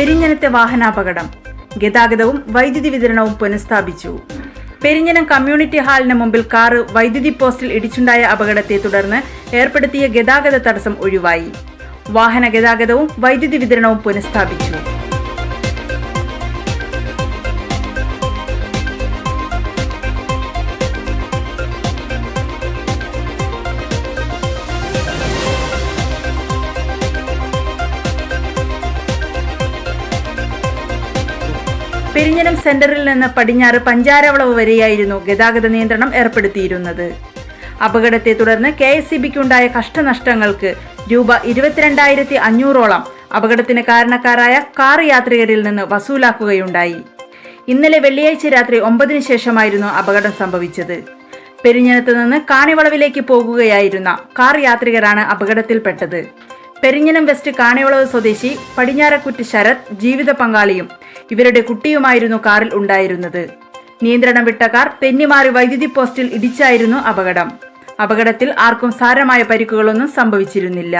പെരിഞ്ഞനത്തെ വാഹനാപകടം. ഗതാഗതവും വൈദ്യുതി വിതരണവും പുനഃസ്ഥാപിച്ചു. പെരിഞ്ഞനം കമ്മ്യൂണിറ്റി ഹാളിന് മുമ്പിൽ കാറ് വൈദ്യുതി പോസ്റ്റിൽ ഇടിച്ചുണ്ടായ അപകടത്തെ തുടർന്ന് ഏർപ്പെടുത്തിയ ഗതാഗത തടസ്സം ഒഴിവായി. വാഹന ഗതാഗതവും വൈദ്യുതി വിതരണവും പുനഃസ്ഥാപിച്ചു. പെരിഞ്ഞനം സെന്ററിൽ നിന്ന് പടിഞ്ഞാറ് പഞ്ചാരവളവ് വരെയായിരുന്നു ഗതാഗത നിയന്ത്രണം ഏർപ്പെടുത്തിയിരുന്നത്. അപകടത്തെ തുടർന്ന് കെ എസ് സി ബിക്കുണ്ടായ കഷ്ടനഷ്ടങ്ങൾക്ക് രൂപ ഇരുപത്തിരണ്ടായിരത്തി അഞ്ഞൂറോളം അപകടത്തിന് കാരണക്കാരായ കാർ യാത്രികരിൽ നിന്ന് വസൂലാക്കുകയുണ്ടായി. ഇന്നലെ വെള്ളിയാഴ്ച രാത്രി ഒമ്പതിന് ശേഷമായിരുന്നു അപകടം സംഭവിച്ചത്. പെരിഞ്ഞനത്ത് നിന്ന് കാണിവളവിലേക്ക് പോകുകയായിരുന്ന കാർ യാത്രികരാണ് അപകടത്തിൽപ്പെട്ടത്. പെരിഞ്ഞനം വെസ്റ്റ് കാണിവളവ് സ്വദേശി പടിഞ്ഞാറക്കുറ്റ് ശരത് ജീവിത പങ്കാളിയും ഇവരുടെ കുട്ടിയുമായിരുന്നു കാറിൽ ഉണ്ടായിരുന്നത്. നിയന്ത്രണം വിട്ട കാർ തെന്നിമാറി വൈദ്യുതി പോസ്റ്റിൽ ഇടിച്ചായിരുന്നു അപകടം. അപകടത്തിൽ ആർക്കും സാരമായ പരിക്കുകളൊന്നും സംഭവിച്ചിരുന്നില്ല.